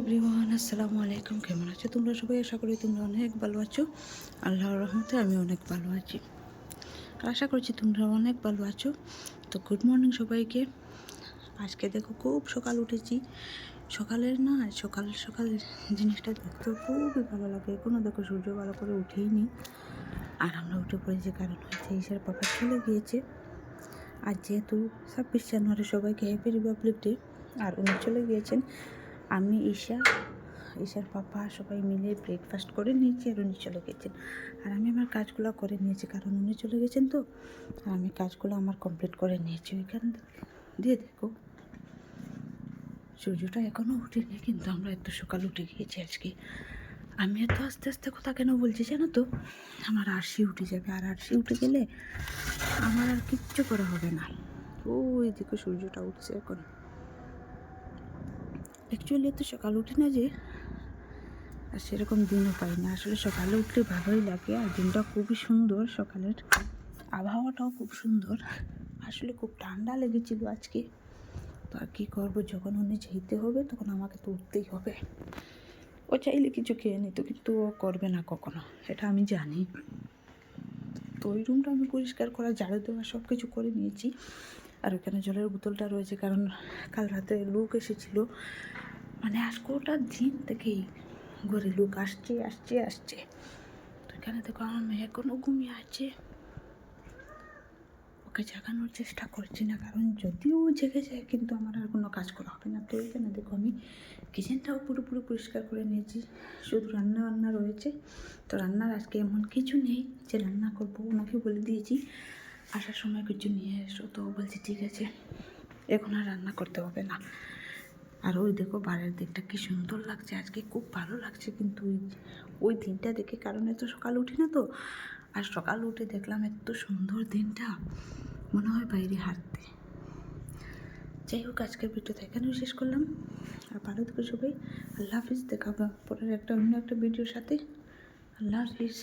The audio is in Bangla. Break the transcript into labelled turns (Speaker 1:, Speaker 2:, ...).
Speaker 1: এভরিওয়ান, আসসালামু আলাইকুম। কেমন আছো তোমরা সবাই? আশা করি তোমরা অনেক ভালো আছো। আল্লাহর রহমতে আমি অনেক ভালো আছি। আশা করছি তোমরা অনেক ভালো আছো। তো গুড মর্নিং সবাইকে। আজকে দেখো খুব সকাল উঠেছি। সকালের না, সকাল সকাল জিনিসটা দেখতে খুবই ভালো লাগে। এখনও দেখো সূর্য ভালো করে উঠেই নি আর আমরা উঠে পড়েছি কারণ হচ্ছে ঈশার পাপা চলে গিয়েছে। আর যেহেতু ছাব্বিশ জানুয়ারি সবাইকে হ্যাপি রিপাবলিক ডে আর উনি চলে গিয়েছেন। আমি, ঈশা, ঈশার পাপা সবাই মিলে ব্রেকফাস্ট করে নিয়েছি আর উনি চলে গেছেন। আর আমি আমার কাজগুলো করে নিয়েছি, কারণ উনি চলে গেছেন তো। আর আমি কাজগুলো আমার কমপ্লিট করে নিয়েছি ওইখান দিয়ে দেখো, সূর্যটা এখনও উঠেনি, কিন্তু আমরা এত সকাল উঠে গিয়েছি আজকে। আমি এত আস্তে আস্তে কথা কেন বলছি জানো তো? আমার আরশি উঠে যাবে, আর আরশি উঠে গেলে আমার আর কিচ্ছু করা হবে না। ওই দিকে সূর্যটা উঠছে এখন। অ্যাকচুয়ালি তো সকাল উঠে না যে, আর সেরকম দিনও পাই না আসলে সকালে উঠলে ভালোই লাগে, আর দিনটা খুবই সুন্দর। সকালের আবহাওয়াটাও খুব সুন্দর। আসলে খুব ঠান্ডা লেগেছিল আজকে। তো আর কী করব? যখন উনি যেতে হবে, তখন আমাকে তো উঠতেই হবে। ও চাইলে কিছু খেয়ে নিত, কিন্তু ও করবে না কখনো এটা আমি জানি। তো ওই রুমটা আমি পরিষ্কার করা, ঝাড়ু দেওয়া সব কিছু করে নিয়েছি। আর ওখানে জলের বোতলটা রয়েছে, কারণ কাল রাতে লোক এসেছিল। মানে আজ গোটা দিন থেকেই ঘরে লোক আসছে আসছে আসছে। তো এখানে দেখো আমার মেয়ে এখনও ঘুমিয়ে আছে। ওকে জাগানোর চেষ্টা করছি না, কারণ যদিও জেগে যায়, কিন্তু আমার আর কোনো কাজ করা হবে না। তো এখানে দেখো আমি কিচেনটাও পুরোপুরি পরিষ্কার করে নিয়েছি। শুধু রান্না বান্না রয়েছে। তো রান্নার আজকে এমন কিছু নেই যে রান্না করব, ওনাকে বলে দিয়েছি। আসার সময় কিছু নিয়ে এসো তো বলছি, ঠিক আছে, এখন আর রান্না করতে হবে না। আর ওই দেখো বাইরের দিকটা কি সুন্দর লাগছে, আজকে খুব ভালো লাগছে কিন্তু ওই ওই দিনটা দেখে কারণ এত সকাল উঠি না তো, আর সকাল উঠে দেখলাম এত সুন্দর দিনটা, মনে হয় বাইরে হাঁটতে। যাই হোক, আজকের ভিডিওটা এখানেও শেষ করলাম। আর ভালো থেকো সবাই, আল্লাহ হাফিজ, দেখাবো পরের একটা অন্য একটা ভিডিওর সাথে। আল্লাহ হাফিজ।